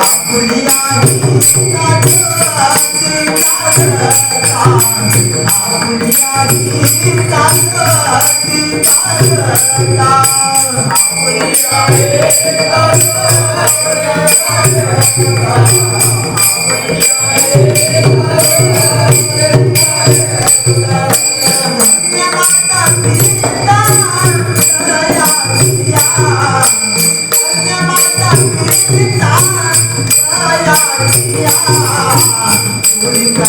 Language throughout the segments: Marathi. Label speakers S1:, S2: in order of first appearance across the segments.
S1: आपुलिया ही ताजोई आपुलिया ही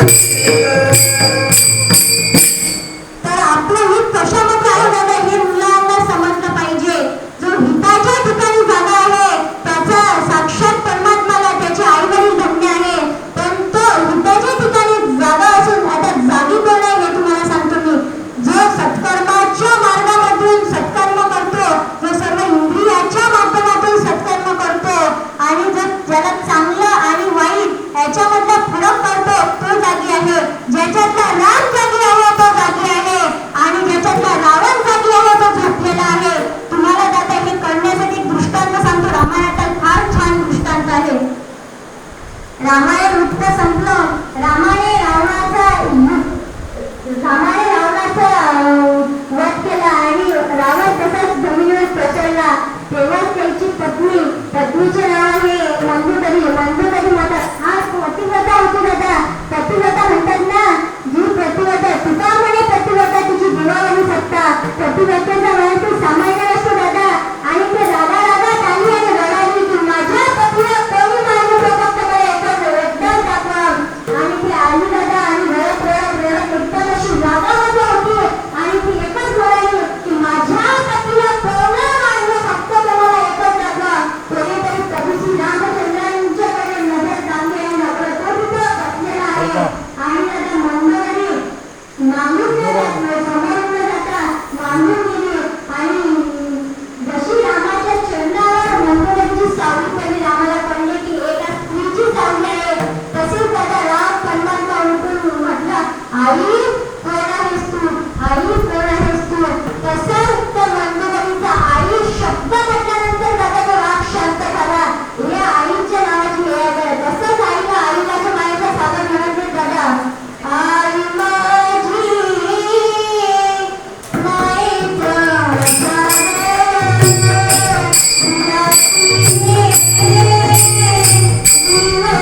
S1: Yeah. Música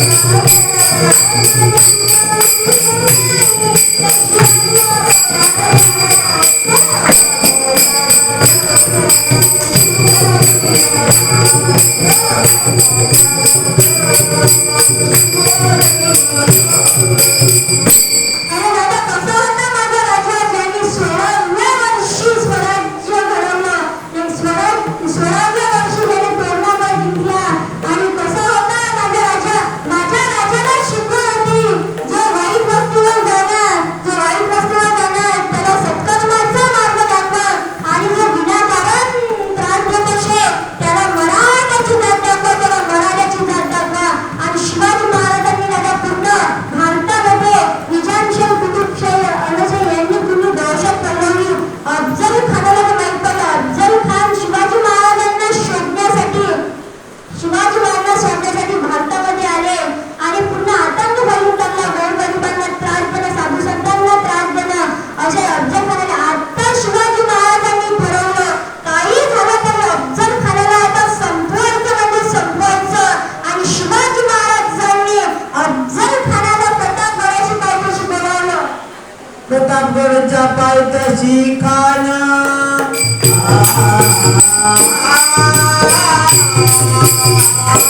S1: Thank Ah! ah,
S2: ah.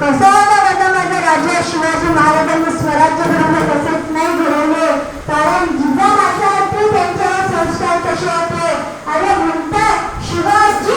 S2: कसं होतं माझ्या माझ्या
S1: राज्यात शिवाजी महाराजांनी स्वराज्य घडवलं तसेच नाही घडवले. कारण जिजा माझ्यावरती त्यांच्यावर संस्कार कसे होते? आणि म्हणतात शिवाजी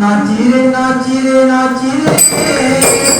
S1: ナチレナチレナちレ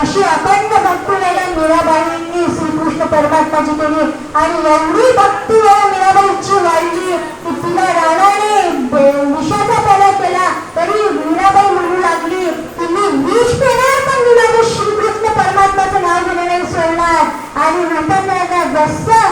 S1: अशी अखंड भक्तीवेला मीराबाईंनी श्रीकृष्ण परमात्माची केली आणि एवढी भक्तीवेला मीराबाईची वाढली लागली तुम्ही परमात्माचं नाव घेण्याने सोडणार आणि म्हणतात जसं